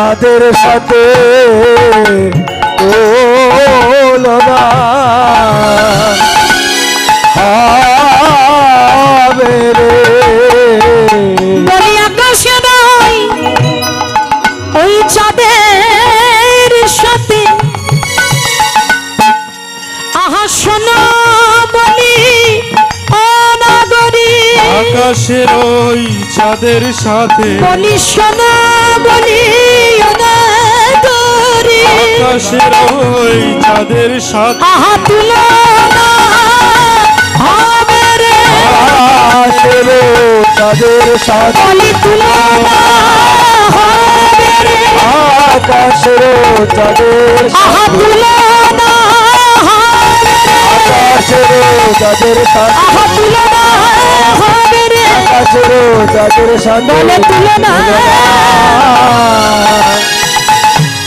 চাঁদের সাথে তুলনা হবে রে। আকাশে নয় ওই চাঁদের সাথে। আহা শোনো বলি ও আকাশের ওই চাঁদের সাথে। বলি শোনো বলি ও আকাশের ওই চাঁদের সাথে আহা তুলনা হবে রে। আকাশের চাঁদের সাথে বলি হবে রে। আকাশের চাঁদের আহা আকাশের চাঁদের সাথে আহা তুলনা হবে রে। আকাশের চাঁদের সাথে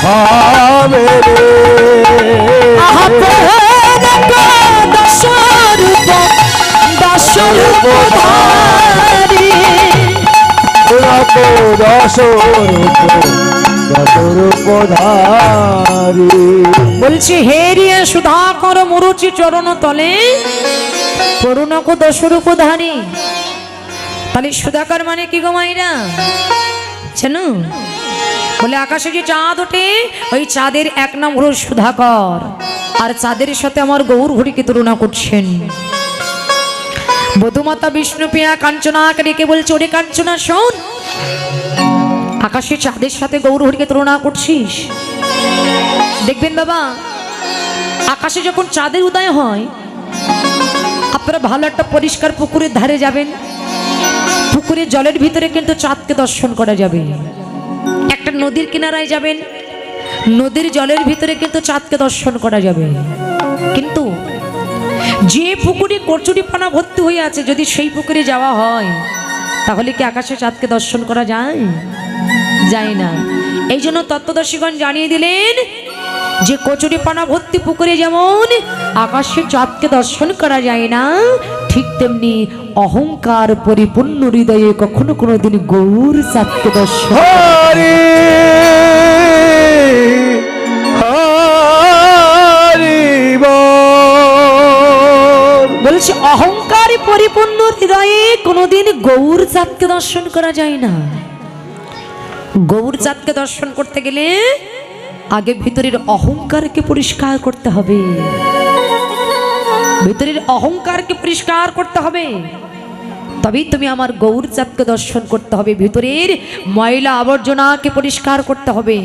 হবে বলছি, হে রিয়া সুধাকর মুরুচি চরণ তলে, করুণক দশরূপ ধারি। তাহলে সুধাকর মানে কি গো মাইরা? চেনো বলে আকাশে যে চাঁদ ওঠে, ওই চাঁদের এক নাম হলো সুধাকর। আর চাঁদের সাথে আমার গৌর হরিকে তুলনা করছেন। বধুমাতা বিষ্ণুপ্রিয়া কাঞ্চনাকে ডেকে বলছে ওরে কাঞ্চনা শোন। আকাশে চাঁদের সাথে গৌর হরিকে তুলনা করছিস? দেখবেন বাবা, আকাশে যখন চাঁদের উদয় হয়, আপনারা ভালো একটা পরিষ্কার পুকুরের ধারে যাবেন। পুকুরের জলের ভিতরে কিন্তু চাঁদকে দর্শন করা যাবে। নদীর কিনারায় যাবেন। নদীর জলের ভিতরে কিন্তু চাঁদকে দর্শন করা যাবে। কিন্তু যে পুকুরে কচুরিপানা ভর্তি হয়ে আছে, যদি সেই পুকুরে যাওয়া হয়, তাহলে কি আকাশে চাঁদকে দর্শন করা যায়? যায় না। এই জন্য তত্ত্বদর্শীগণ জানিয়ে দিলেন, যে কচুরিপানা ভর্তি পুকুরে যেমন আকাশে চাঁদকে দর্শন করা যায় না ঠিক তেমনি অহংকার পরিপূর্ণ হৃদয়ে কখনো কোনো দিন গৌর হরি বল। বলছে অহংকার পরিপূর্ণ হৃদয়ে কোনোদিন গৌর চাঁদকে দর্শন করা যায় না। গৌর চাঁদকে দর্শন করতে গেলে আগে ভিতরের অহংকারকে পরিষ্কার করতে হবে। ভিতরের অহংকারকে পরিষ্কার করতে হবে। তবেই তুমি আমার গৌর চাঁদকে দর্শন করতে হবে। ভিতরের ময়লা আবর্জনাকে পরিষ্কার করতে হবে।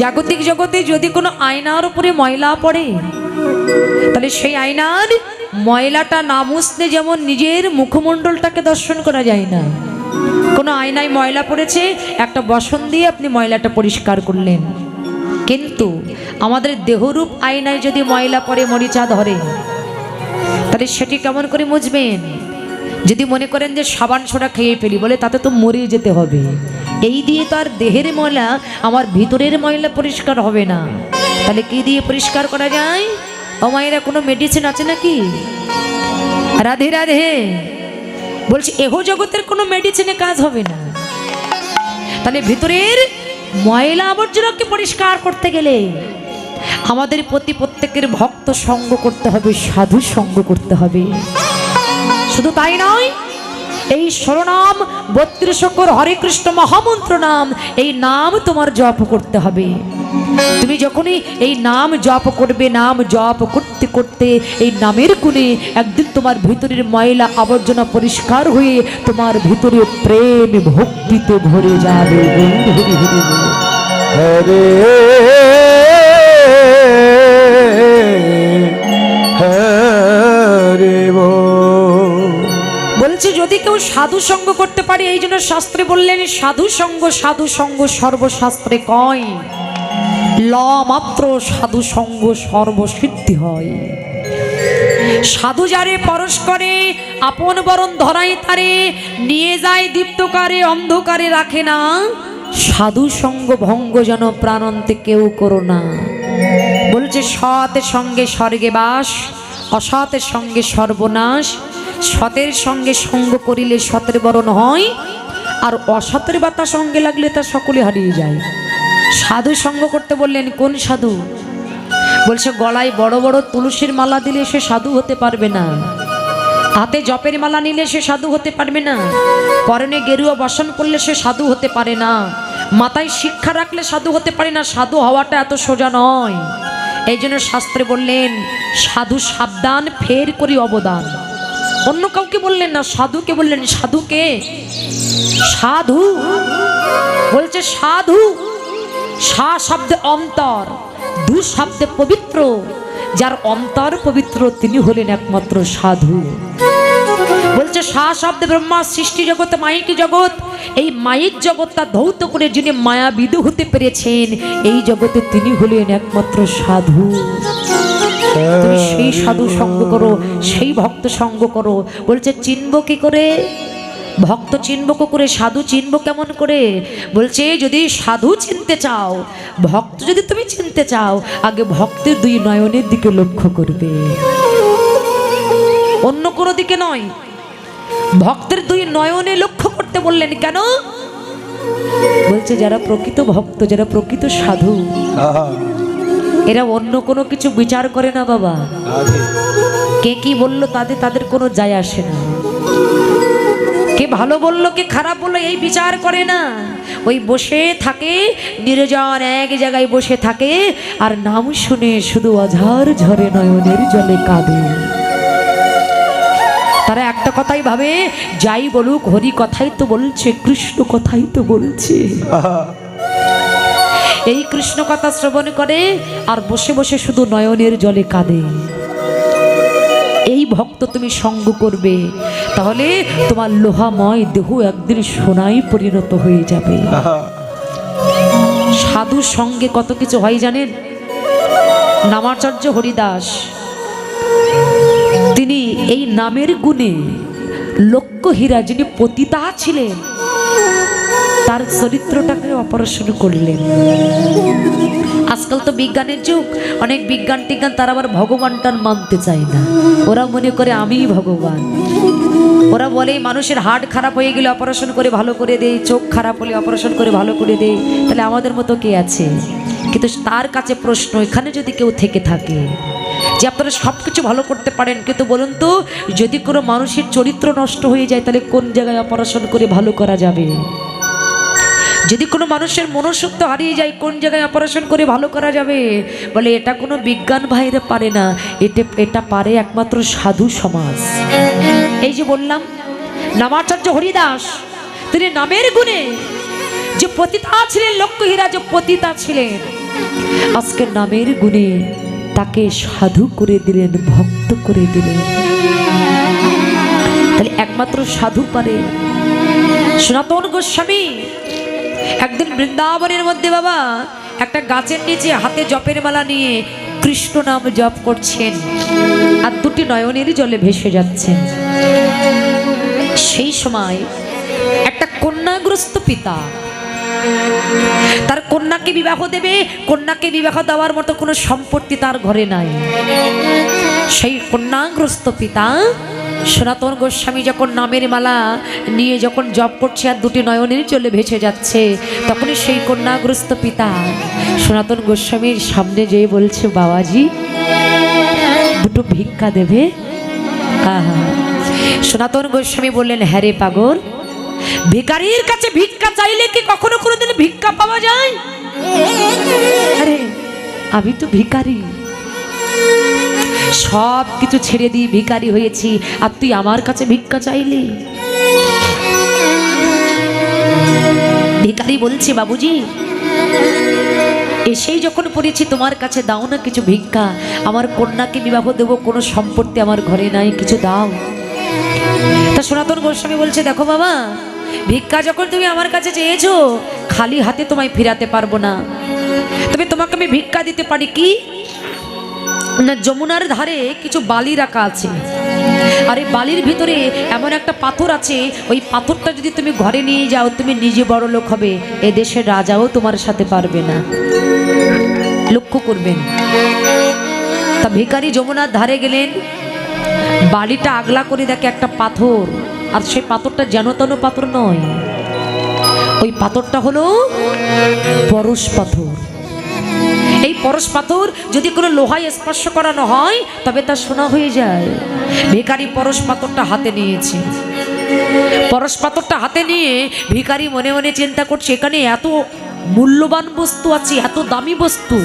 জাগতিক জগতে যদি কোনো আয়নার উপরে ময়লা পড়ে, তাহলে সেই আয়নার ময়লাটা না মুছলে যেমন নিজের মুখমণ্ডলটাকে দর্শন করা যায় না। কোনো আয়নায় ময়লা পড়েছে, একটা বসন দিয়ে আপনি ময়লাটা পরিষ্কার করলেন। কিন্তু আমাদের দেহরূপ আয়নায় যদি ময়লা পরে মরিচা ধরে, তাহলে সেটি কেমন করে মুছবেন? যদি মনে করেন যে সাবান সোডা খেয়ে ফেলি, বলে তাতে তো মরে যেতে হবে। এই দিয়ে তো আর দেহের ময়লা, আমার ভিতরের ময়লা পরিষ্কার হবে না। তাহলে কি দিয়ে পরিষ্কার করা যায়? অমায়েরা কোনো মেডিসিন আছে নাকি? রাধে রাধে। বলছি, এহ জগতের কোনো মেডিসিনে কাজ হবে না। তাহলে ভিতরের ময়লা আবর্জনাকে পরিষ্কার করতে গেলে আমাদের প্রতি প্রত্যেকের ভক্ত সঙ্গ করতে হবে, সাধু সঙ্গ করতে হবে। শুধু তাই নয়, এই স্বরনাম বত্রিশ অক্ষর হরে কৃষ্ণ মহামন্ত্র নাম, এই নাম তোমার জপ করতে হবে। তুমি যখনই এই নাম জপ করবে নাম জপ করতে করতে এই নামের গুণে একদিন তোমার ভিতরের ময়লা আবর্জনা পরিষ্কার হয়ে তোমার ভিতরে প্রেম ভক্তিতে ভরে যাবে। বলছে যদি কেউ সাধু সঙ্গ করতে পারে এই জন্য শাস্ত্রে বললেন সাধু সঙ্গ সাধু সঙ্গ সর্বশাস্ত্রে কয়? ল মাত্র সাধু সঙ্গ সর্বসিদ্ধি হয়। সাধু যারে পরশ করে, আপন বরণ ধরাই তারে, নিয়ে যায় দীপ্তকারে, অন্ধকারে রাখে না। সাধু সঙ্গ ভঙ্গ যেন প্রাণন্তে কেউ করো না। বলছে সতের সঙ্গে স্বর্গে বাস অসতের সঙ্গে সর্বনাশ, সতের সঙ্গে সঙ্গ করিলে সতের বরণ হয়, আর অসতের বাতা সঙ্গে লাগলে তা সকলে হারিয়ে যায়। সাধু সঙ্গ করতে বললেন, কোন সাধু? বলছে, গলায় বড় বড় তুলসীর মালা দিলে সে সাধু হতে পারবে না। হাতে জপের মালা নিলে সে সাধু হতে পারবে না। পরনে গেরুয়া বসন করলে সে সাধু হতে পারে না। মাথায় শিক্ষা রাখলে সাধু হতে পারে না। সাধু হওয়াটা এত সোজা নয়। এই জন্য শাস্ত্রে বললেন, সাধু সাবধান, ফের করি অবদান। অন্য কাউকে বললেন না, সাধুকে বললেন, সাধুকে, সাধু। বলছে, সাধু সা শব্দে অন্তর, দু শব্দে পবিত্র। যার অন্তর পবিত্র, তিনি হলেন একমাত্র সাধু। বলছে, সা শব্দে ব্রহ্মা সৃষ্টি জগৎ মাইক জগৎ। এই মাইক জগৎটা ধৌত করে যিনি মায়াবিদু হতে পেরেছেন, এই জগতে তিনি হলেন একমাত্র সাধু। তুমি সেই সাধু সঙ্গ করো, সেই ভক্ত সঙ্গ করো। বলছে, চিনব কি করে? ভক্ত চিনব কি করে সাধু চিনব কেমন করে? বলছে যদি সাধু চিনতে চাও ভক্ত যদি তুমি চিনতে চাও আগে ভক্তের দুই নয়নের দিকে লক্ষ্য করবে। অন্য কোনো দিকে নয়। ভক্তের দুই নয়নে লক্ষ্য করতে বললেন কেন? বলছে যারা প্রকৃত ভক্ত যারা প্রকৃত সাধু এরা অন্য কোনো কিছু বিচার করে না বাবা। কে কি বলল তাদের তাদের কোনো যায় আসে না। কে ভালো বলল, কে খারাপ বলল, এই বিচার করে না। ওই বসে থাকে, নির্জন এক জায়গায় বসে থাকে, আর নাম শুনে শুধু অঝার ঝরে নয়নের জলে কাঁদে। তারা একটা কথাই ভাবে, যাই বলুক, হরি কথাই তো বলছে, কৃষ্ণ কথাই তো বলছে। এই কৃষ্ণ কথা শ্রবণ করে, আর বসে বসে শুধু নয়নের জলে কাঁদে। ভক্ত তুমি সঙ্গ করবে, তাহলে তোমার লোহাময় দেহ একদিন সোনায় পরিণত হয়ে যাবে। সাধুর সঙ্গে কত কিছু হয় জানেন? নামাচার্য হরিদাস, তিনি এই নামের গুণে লক্ষ্য হীরা যিনি পতিতা ছিলেন, তার চরিত্রটাকে অপারেশন করলেন। আজকাল তো বিজ্ঞানের যুগ, অনেক বিজ্ঞান টিজ্ঞান তারা আবার ভগবানটার মানতে চায় না। ওরা মনে করে আমিই ভগবান। ওরা বলে, মানুষের হার্ট খারাপ হয়ে গেলে অপারেশন করে ভালো করে দেয় চোখ খারাপ হলে অপারেশন করে ভালো করে দেয় তাহলে আমাদের মতো কে আছে? কিন্তু তার কাছে প্রশ্ন, এখানে যদি কেউ থেকে থাকে যে আপনারা সব কিছু ভালো করতে পারেন, কিন্তু বলুন তো, যদি কোনো মানুষের চরিত্র নষ্ট হয়ে যায়, তাহলে কোন জায়গায় অপারেশন করে ভালো করা যাবে? যদি কোনো মানুষের মনসত্ব হারিয়ে যায়, কোন জায়গায় অপারেশন করে ভালো করা যাবে? বলে, এটা কোনো বিজ্ঞান ভাইরে পারে না। এটা এটা পারে একমাত্র সাধু সমাজ। এই যে বললাম, নামাচার্য হরিদাস, তিনি নামের গুণে যে পতিতা ছিলেন লক্ষ্যহীরা যে পতিতা ছিলেন, আজকে নামের গুণে তাকে সাধু করে দিলেন, ভক্ত করে দিলেন। তাহলে একমাত্র সাধু পারে। সনাতন গোস্বামী একদিন বৃন্দাবনের মধ্যে বাবা, একটা গাছের নিচে হাতে জপের মালা নিয়ে কৃষ্ণ নাম জপ করছেন আর দুটি নয়নের জলে ভেসে যাচ্ছেন। সেই সময় একটা কন্যাগ্রস্ত পিতা, তার কন্যাকে বিবাহ দেবে, কন্যাকে বিবাহ দেওয়ার মতো কোনো সম্পত্তি তার ঘরে নাই। সেই কন্যাগ্রস্ত পিতা সনাতন গোস্বামী যখন নামের মালা নিয়ে যখন জপ করছে আর দুটি নয়নের চলে ভেসে যাচ্ছে, তখনই সেই কন্যাগ্রস্ত পিতা সনাতন গোস্বামীর সামনে যেয়ে বলছে, বাবাজি, দুটো ভিক্ষা দেবে? সনাতন গোস্বামী বললেন হ্যাঁ রে পাগল ভিকারির কাছে ভিক্ষা চাইলে কি কখনো কোনোদিন ভিক্ষা পাওয়া যায়? আরে, আমি তো ভিখারি। সব কিছু ছেড়ে দিয়ে ভিখারি হয়েছি। আর তুই আমার কাছে ভিক্ষা চাইলি? ভিখারি বলছে, বাবুজি, এসেই যখন পড়েছি, তোমার কাছে দাও না কিছু ভিক্ষা। আমার কন্যাকে বিবাহ দেবো, কোনো সম্পত্তি আমার ঘরে নাই, কিছু দাও। তা সনাতন গোস্বামী বলছে, দেখো বাবা, ভিক্ষা যখন তুমি আমার কাছে চেয়েছো, খালি হাতে তোমায় ফিরাতে পারব না। তবে তোমাকে আমি ভিক্ষা দিতে পারি কি? না, যমুনার ধারে কিছু বালি রাখা আছে। আর এই বালির ভিতরে এমন একটা পাথর আছে, ওই পাথরটা যদি তুমি ঘরে নিয়ে যাও, তুমি নিজে বড় লোক হবে, এ দেশের রাজাও তোমার সাথে পারবে না। লক্ষ্য করবেন। তা ভিখারি যমুনার ধারে গেলেন, বালিটা আগলা করে দেখে একটা পাথর, আর সেই পাথরটা যেন তেন পাথর নয়। ওই পাথরটা হলো পরশ পাথর। এই পরশ পাথর যদি কোনো লোহায় স্পর্শ করানো হয়, তবে তা সোনা হয়ে যায়। ভিখারি পরশ পাথরটা হাতে নিয়েছে। পরশ পাথরটা হাতে নিয়ে ভিখারি মনে মনে চিন্তা করছে, এখানে এত মূল্যবান বস্তু আছে, এত দামি বস্তু।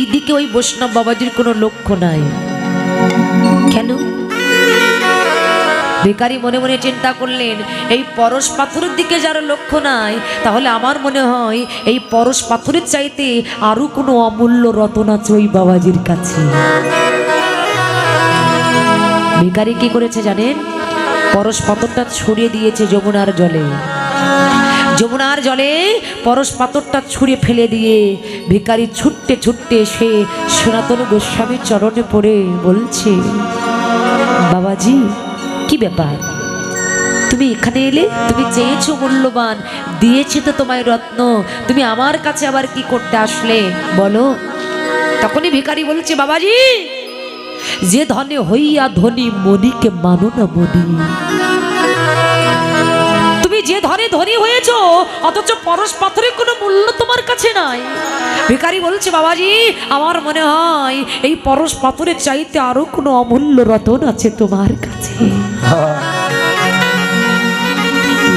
এইদিকে ওই বৈষ্ণব বাবাজির কোনো লক্ষ্য নাই। কেন? ভিখারি মনে মনে চিন্তা করলেন, এই পরশ পাথরের দিকে যার লক্ষ্য নাই, তাহলে আমার মনে হয় এই পরশ পাথরের চাইতে আরও কোনো অমূল্য রতন আছে ওই বাবাজির কাছে। ভিখারি কি করেছে জানেন? পরশ পাথরটা ছড়িয়ে দিয়েছে যমুনার জলে। যমুনার জলে পরশ পাথরটা ছুঁড়ে ফেলে দিয়ে ভিখারি ছুটতে ছুটতে এসে সনাতন গোস্বামীর চরণে পড়ে বলছে, বাবাজি কি ব্যাপার? তুমি এখানে এলে? তুমি চেয়েছো মূল্যবান, দিয়েছি তো তোমায় রত্ন। তুমি আমার কাছে আবার কি করতে আসলে? বলো। তখনই ভিকারি বলছে, বাবাজি, যে ধনে হইয়া ধনী মনিকে মানো না মনি যে ধনে ধনী হয়েছো, অথচ পরশ পাথরের কোনো মূল্য তোমার কাছে নাই। ভিখারি বলছে, বাবাজি, আমার মনে হয় এই পরশ পাথরের চাইতে আরও কোনো অমূল্য রতন আছে তোমার কাছে।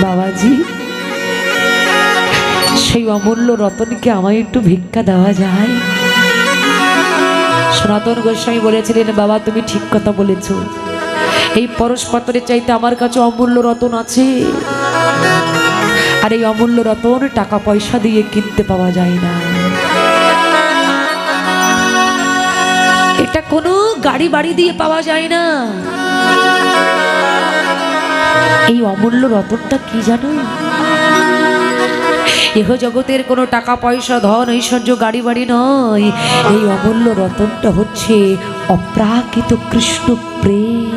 বাবাজি, সেই অমূল্য রতনকে আমায় একটু ভিক্ষা দেওয়া যায়। সনাতন গোস্বামী বলেছিলেন, বাবা, তুমি ঠিক কথা বলেছ। এই পরশ পাথরের চাইতে আমার কাছে অমূল্য রতন আছে। আর এই অমূল্য রতন টাকা পয়সা দিয়ে কিনতে পাওয়া যায় না। এটা কোনো গাড়ি বাড়ি দিয়ে পাওয়া যায় না। এই অমূল্য রতনটা কি জানো? এহ জগতের কোনো টাকা পয়সা ধন, ঐশ্বর্য গাড়ি বাড়ি নয়। এই অমূল্য রতনটা হচ্ছে অপ্রাকৃত কৃষ্ণ প্রেম।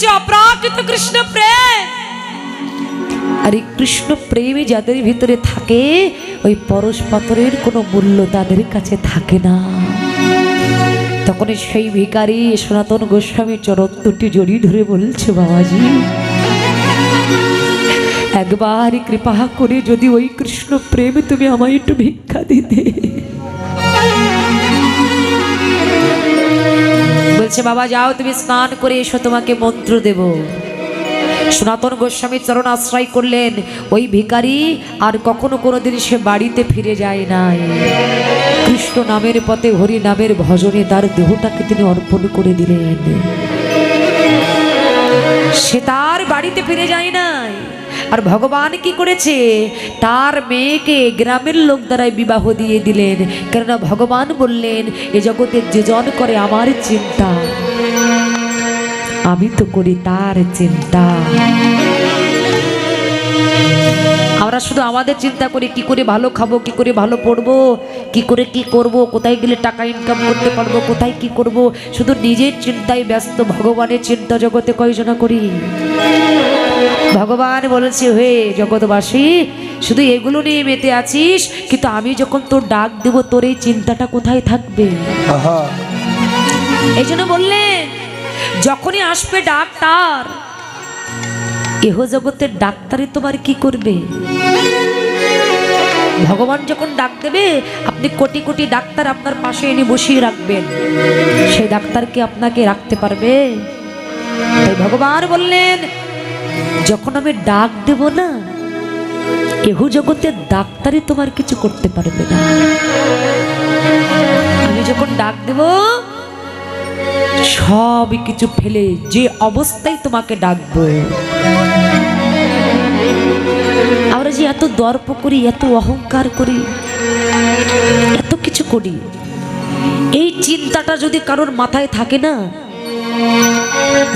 হচ্ছে অপ্রাকৃত কৃষ্ণ প্রেম আর কৃষ্ণ প্রেমে যাদের ভিতরে থাকে ওই পরশ পাথরের কোনো মূল্য তাদের কাছে থাকে না তখন সেই ভিকারি সনাতন গোস্বামীর চরণ দুটি জড়িয়ে ধরে বলছে বাবাজি একবার কৃপা করে যদি ওই কৃষ্ণ প্রেমে তুমি আমায় একটু ভিক্ষা দিতে বলছে, বাবা, যাও, তুমি স্নান করে এসো, তোমাকে মন্ত্র দেব। সনাতন গোস্বামী চরণ আশ্রয় করলেন। ওই ভিখারি আর কখনো কোনো দিন সে বাড়িতে ফিরে যায় নাই। কৃষ্ণ নামের পথে, হরি নামের ভজনে তার দেহটাকে তিনি অর্পণ করে দিলেন। সে তার বাড়িতে ফিরে যায় নাই। আর ভগবান কি করেছে? তার মেয়েকে গ্রামের লোক দ্বারাই বিবাহ দিয়ে দিলেন। কেননা ভগবান বললেন, এ জগতে যে জন করে আমার চিন্তা, আমি তো করি তার চিন্তা। আমরা শুধু আমাদের চিন্তা করি, কি করে ভালো খাব, কি করে ভালো পড়ব, কি করে কি করব, কোথায় গেলে টাকা ইনকাম করতে পারব, কোথায় কি করব? শুধু নিজের চিন্তায় ব্যস্ত, ভগবানের চিন্তা জগতে কয়জনা করি? ভগবান বলেছে হে জগৎবাসী শুধু এগুলো নিয়ে মেতে আছিস কিন্তু আমি যখন তোর ডাক দেব তোর এই চিন্তাটা কোথায় থাকবে? এই জন্য বললেন যখনই আসবে ডাক্তার এহ জগতের ডাক্তারে তোমার কি করবে? ভগবান যখন ডাক দেবে আপনি কোটি কোটি ডাক্তার আপনার পাশে এনে বসিয়ে রাখবেন। সেই ডাক্তারকে আপনাকে রাখতে পারবে? তাই ভগবান বললেন যখন আমি ডাক দেব না, এহু জগতের ডাক্তারই তোমার কিছু করতে পারবে না। আমি যখন ডাক দেব সব কিছু ফেলে যে অবস্থায় তোমাকে ডাকবো। আমরা যে এত দর্প করি, এত অহংকার করি, এত কিছু করি, এই চিন্তাটা যদি কারোর মাথায় থাকে না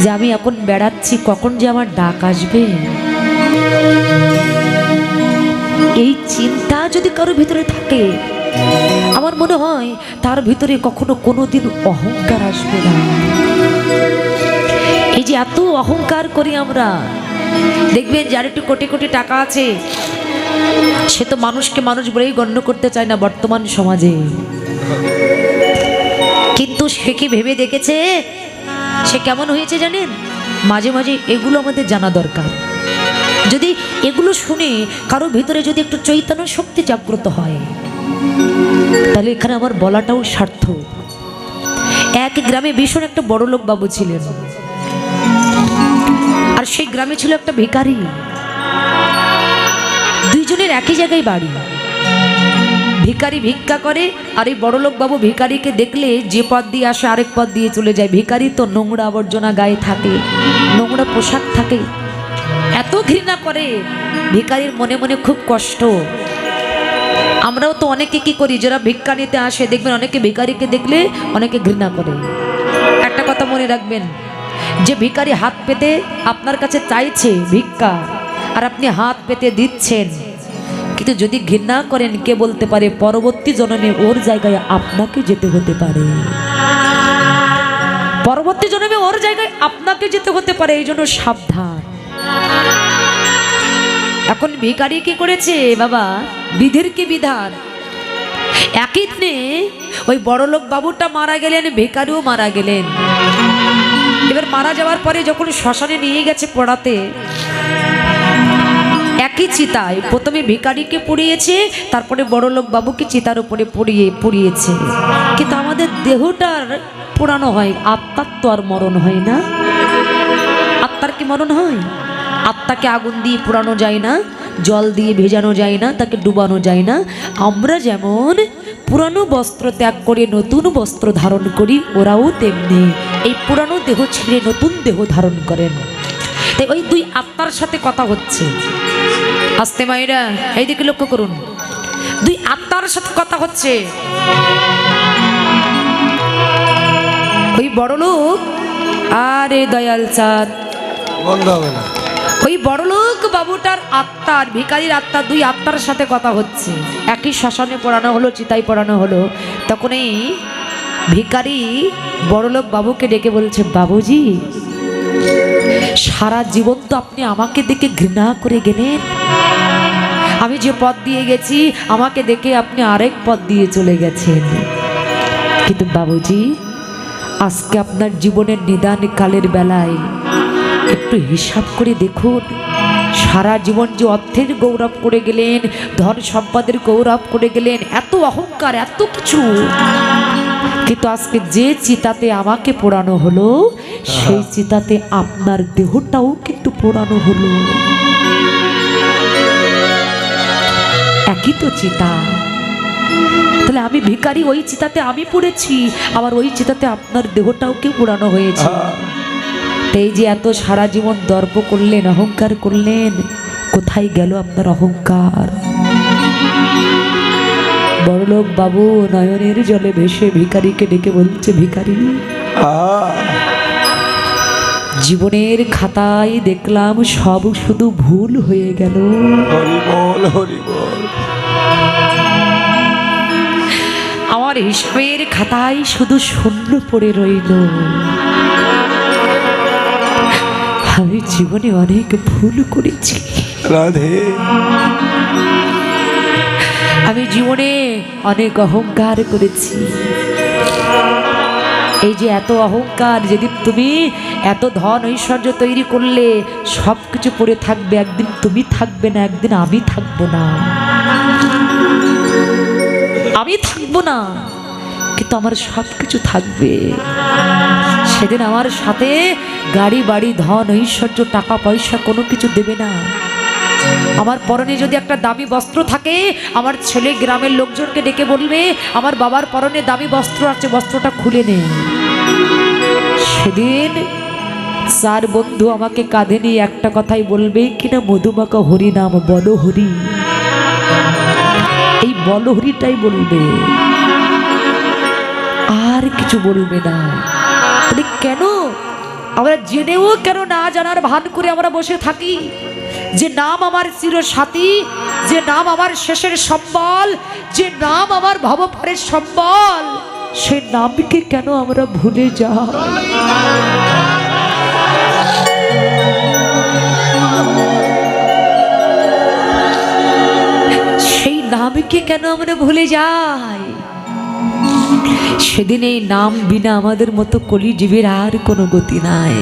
যে আমি এখন বেড়াচ্ছি, কখন যে আমার ডাক আসবে? এই চিন্তা যদি কারও ভিতরে থাকে, আমার মনে হয় তার ভিতরে কখনো কোনোদিন অহংকার আসবে না। এই যে এত অহংকার করি আমরা, দেখবেন যার একটু কোটি কোটি টাকা আছে, সে তো মানুষকে মানুষ বলেই গণ্য করতে চায় না বর্তমান সমাজে। কিন্তু সে কি ভেবে দেখেছে? সে কেমন হয়েছে জানেন? মাঝে মাঝে এগুলো আমাদের জানা দরকার। যদি এগুলো শুনে কারও ভিতরে যদি একটু চৈতন্য শক্তি জাগ্রত হয়, তাহলে এখানে আমার বলাটাও সার্থক। এক গ্রামে ভীষণ একটা বড় লোক বাবু ছিলেন। আর সেই গ্রামে ছিল একটা ভিখারি। দুইজনের একই জায়গায় বাড়ি। ভিখারি ভিক্ষা করে, আর এই বড়লোক বাবু ভিখারিকে দেখলে যে পথ দিয়ে আসে, আরেক পথ দিয়ে চলে যায়। ভিখারি তো নোংরা আবর্জনা গায়ে থাকে, নোংরা পোশাক থাকে, এত ঘৃণা করে। ভিখারির মনে মনে খুব কষ্ট। আমরাও তো অনেকে কি করি, যারা ভিক্ষা নিতে আসে, দেখবেন অনেকে ভিখারিকে দেখলে অনেকে ঘৃণা করে। একটা কথা মনে রাখবেন, যে ভিকারি হাত পেতে আপনার কাছে চাইছে ভিক্ষা, আর আপনি হাত পেতে দিচ্ছেন। কিন্তু যদি ঘৃণা করেন, কে বলতে পারে, পরবর্তী জন্মে ওর জায়গায় আপনাকে যেতে হতে পারে। পরবর্তী জন্মে ওর জায়গায় আপনাকে যেতে হতে পারে, এই জন্য সাবধান। এখন ভিখারি কি করেছে, বাবা? বিধির কি বিধান? একই দিনে ওই বড়লোক বাবুটা মারা গেলেন, ভিখারিও মারা গেলেন। এবার মারা যাওয়ার পরে যখন শ্মশানে নিয়ে গেছে পড়াতে একই চিতায়। প্রথমে ভিকারিকে পুড়িয়েছে, তারপরে বড়লোক বাবুকে চিতার উপরে পুড়িয়ে, পুড়িয়েছে। কিন্তু আমাদের দেহটার পোড়ানো হয়, আত্মার তো আর মরণ হয় না। আত্মার কি মরণ হয়? আত্মাকে আগুন দিয়ে পোড়ানো যায় না, জল দিয়ে ভেজানো যায় না, তাকে ডুবানো যায় না। আমরা যেমন পুরানো বস্ত্র ত্যাগ করে নতুন বস্ত্র ধারণ করি, ওরাও তেমনি এই পুরানো দেহ ছেড়ে নতুন দেহ ধারণ করেন। তাই ওই দুই আত্মার সাথে কথা হচ্ছে। আস্তে মায়েরা এইদিকে লক্ষ্য করুন। দুই আত্মার সাথে কথা হচ্ছে। ওই বড় লোক আরে দয়াল চাঁদ। বন্ধ হবে না। ওই বড়লোক বাবুটার আত্মার ভিকারির আত্মা দুই আত্মার সাথে কথা হচ্ছে। একই শ্মশানে পড়ানো হলো চিতাই পড়ানো হলো। তখন এই ভিকারি বড়লোক বাবুকে ডেকে বলছে বাবুজি সারা জীবন তো আপনি আমাকে দেখে ঘৃণা করে গেলেন। আমি যে পথ দিয়ে গেছি, আমাকে দেখে আপনি আরেক পথ দিয়ে চলে গেছেন। কিন্তু বাবুজি, আজকে আপনার জীবনের নিদান কালের বেলায় একটু হিসাব করে দেখুন। সারা জীবন যে অর্থের গৌরব করে গেলেন, ধন সম্পদের গৌরব করে গেলেন, এত অহংকার, এত কিছু। কিন্তু আজকে যে চিতাতে আমাকে পোড়ানো হলো সেই চিতাতে আপনার দেহটাও কিন্তু পোড়ানো হলো। একই তো চিতা। তাহলে আমি ভিখারি ওই চিতাতে আমি পড়েছি আবার ওই চিতাতে আপনার দেহটাও কি পোড়ানো হয়েছে? এই যে এত সারা জীবন দর্প করলেন অহংকার করলেন কোথায় গেল আপনার অহংকার? বড়লোক বাবু নয়নের জলে ভেসে ভিখারিকে ডেকে বলছে ভিখারি আহ, জীবনের খাতায় দেখলাম সব শুধু ভুল হয়ে গেল। বল আমার হিসাবের খাতায় শুধু শূন্য পড়ে রইল। আমি জীবনে অনেক ভুল করেছি। রাধে। আমি জীবনে অনেক অহংকার করেছি। এই যে এত অহংকার, যেদিন তুমি এত ধন ঐশ্বর্য তৈরি করলে সব কিছু পড়ে থাকবে, একদিন তুমি থাকবে না, একদিন আমি থাকব না। আমি থাকব না, কিন্তু আমার সব কিছু থাকবে। সেদিন আমার সাথে গাড়ি, বাড়ি, ধন, ঐশ্বর্য, টাকা, পয়সা কোনো কিছু দেবে না। আমার পরনে যদি একটা দামি বস্ত্র থাকে, আমার ছেলে গ্রামের লোকজনকে ডেকে বলবে, আমার বাবার পরনে দামি বস্ত্র আছে, বস্ত্রটা খুলে নে। সেদিন চার বন্ধু আমাকে কাঁধে নিয়ে একটা কথাই বলবে কিনা মধুমাকা হরি নাম বল হরি এই বল হরিটাই বলবে। আর কিছু বলবে না। কেন? আমরা জেনেও কেন না জানার ভান করে আমরা বসে থাকি? যে নাম আমার চির সাথী যে নাম আমার শেষের সম্বল, যে নাম আমার ভবপারের সম্বল সে নামকে কেন আমরা ভুলে যাই? সেই নামকে কেন আমরা ভুলে যাই? সেদিন এই নাম বিনা আমাদের মতো কলিজীবের আর কোনো গতি নাই।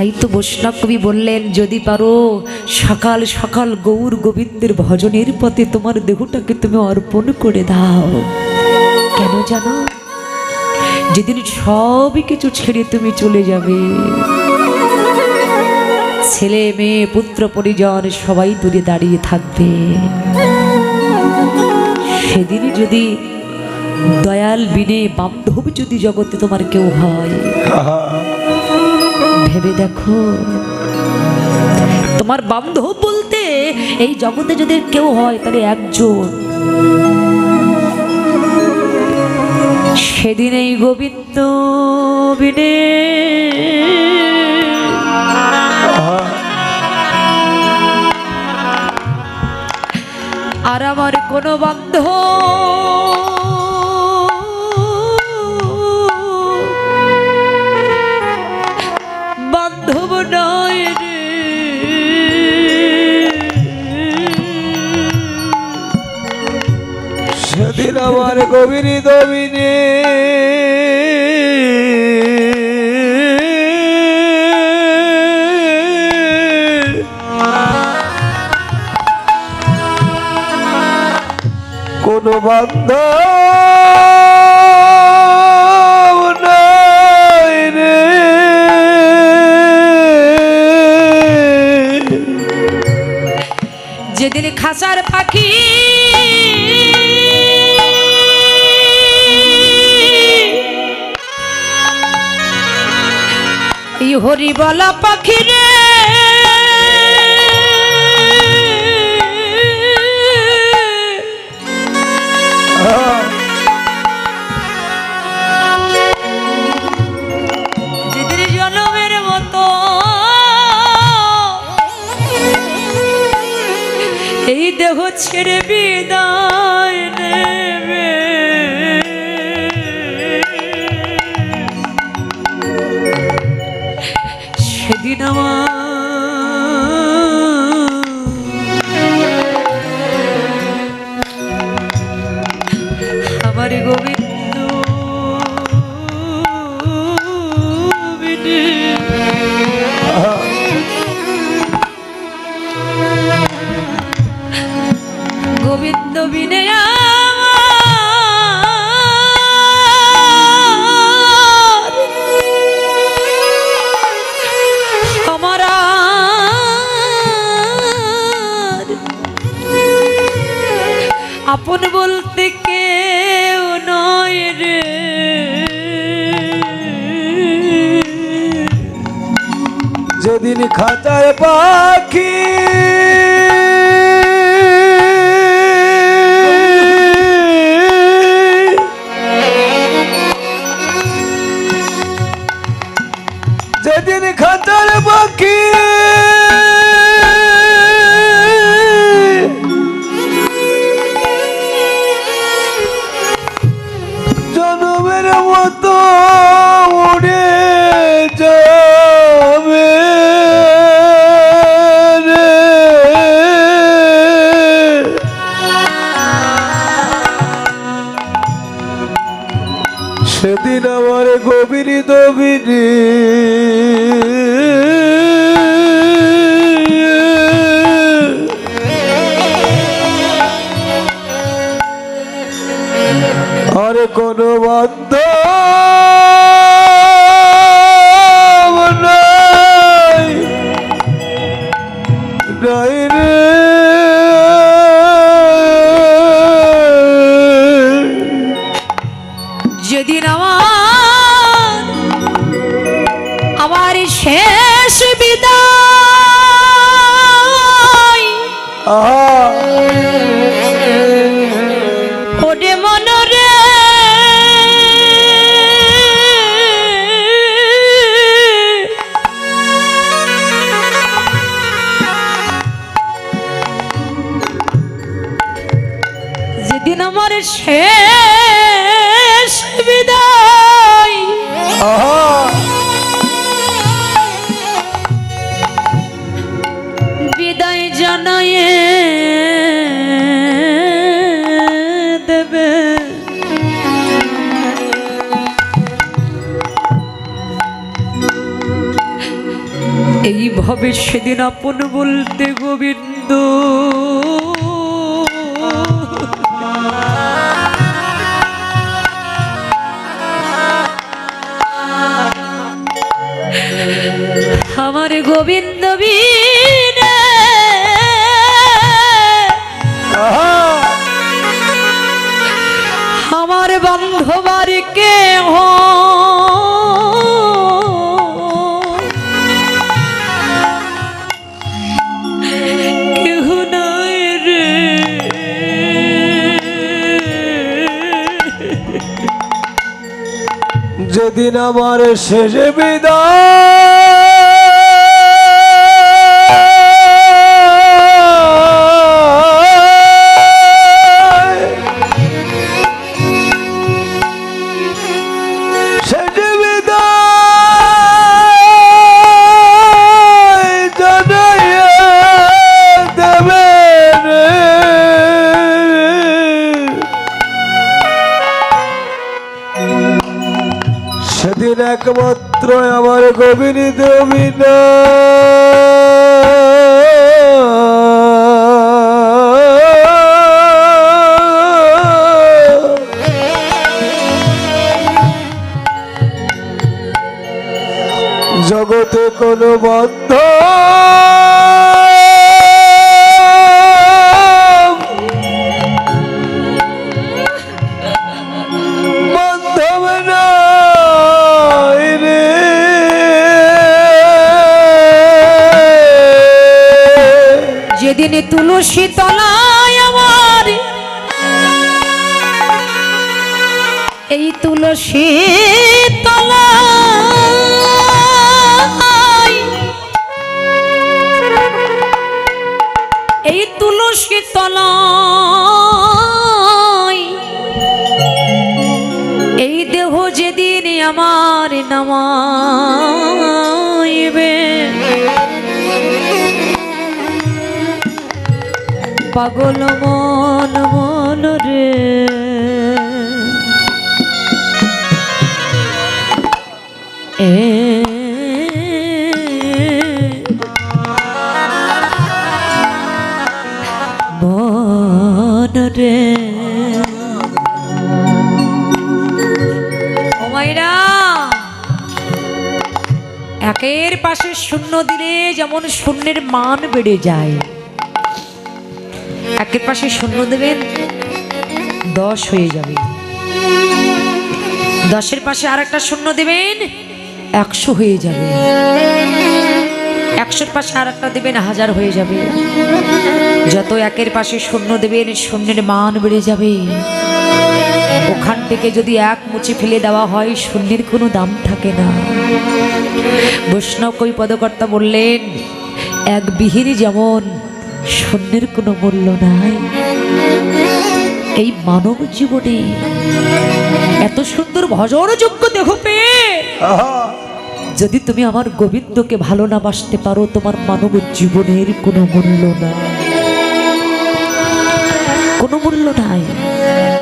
তাই তো বৈষ্ণব কবি বললেন, যদি পারো, সকাল সকাল গৌর গোবিন্দের ভজনের পথে তোমার দেহটাকে তুমি অর্পণ করে দাও। কেন জানো? যেদিন সবই কিছু ছেড়ে তুমি চলে যাবে। ছেলে, মেয়ে, পুত্র, পরিজন সবাই দূরে দাঁড়িয়ে থাকবে। সেদিন যদি দয়াল বিনে বান্ধব যদি জগতে তোমার কেউ হয় ভেবে দেখো। তোমার বান্ধব বলতে এই জগতে যদি কেউ হয়, তাহলে একজন। সেদিন এই গোবিন্দ বিনে আর আমার কোনো বান্ধব আমার গভীর দবিনে কোন বান্ধব যেদিন খাসার পাখি হরি বলা পাখি রে। এই ছেড়ে বিদায় সেদিন আমার এইভাবে সেদিন আপন বলতে গোবিন্দ। আমার গোবিন্দ বীরে যেদিন আমার শেষ বিদায় কোনো বন্ধ যেদিন তুলসী তলায় আমার এই তুলসী তলায় তলায়। এই দেহ যেদিন আমার নামাইবে। পাগল মন মন রে। এ একের পাশে শূন্য দিলে যেমন শূন্যের মান বেড়ে যায়। একের পাশে শূন্য দেবেন, দশ হয়ে যাবে। দশের পাশে আর একটা শূন্য দেবেন, একশো হয়ে যাবে। একশোর পাশে আর একটা দেবেন, হাজার হয়ে যাবে। যত একের পাশে শূন্য দেবেন, শূন্যের মান বেড়ে যাবে। ওখান থেকে যদি এক মুচি ফেলে দেওয়া হয় শূন্যের কোনো দাম থাকে না। বৈষ্ণব কই পদকর্তা বললেন এক বিহির যেমন শূন্যের কোনো মূল্য নাই এই মানব জীবনে এত সুন্দর ভজনযোগ্য দেহ পেয়ে যদি তুমি আমার গোবিন্দকে ভালো না বাসতে পারো তোমার মানব জীবনের কোনো মূল্য নাই। কোনো মূল্য নাই।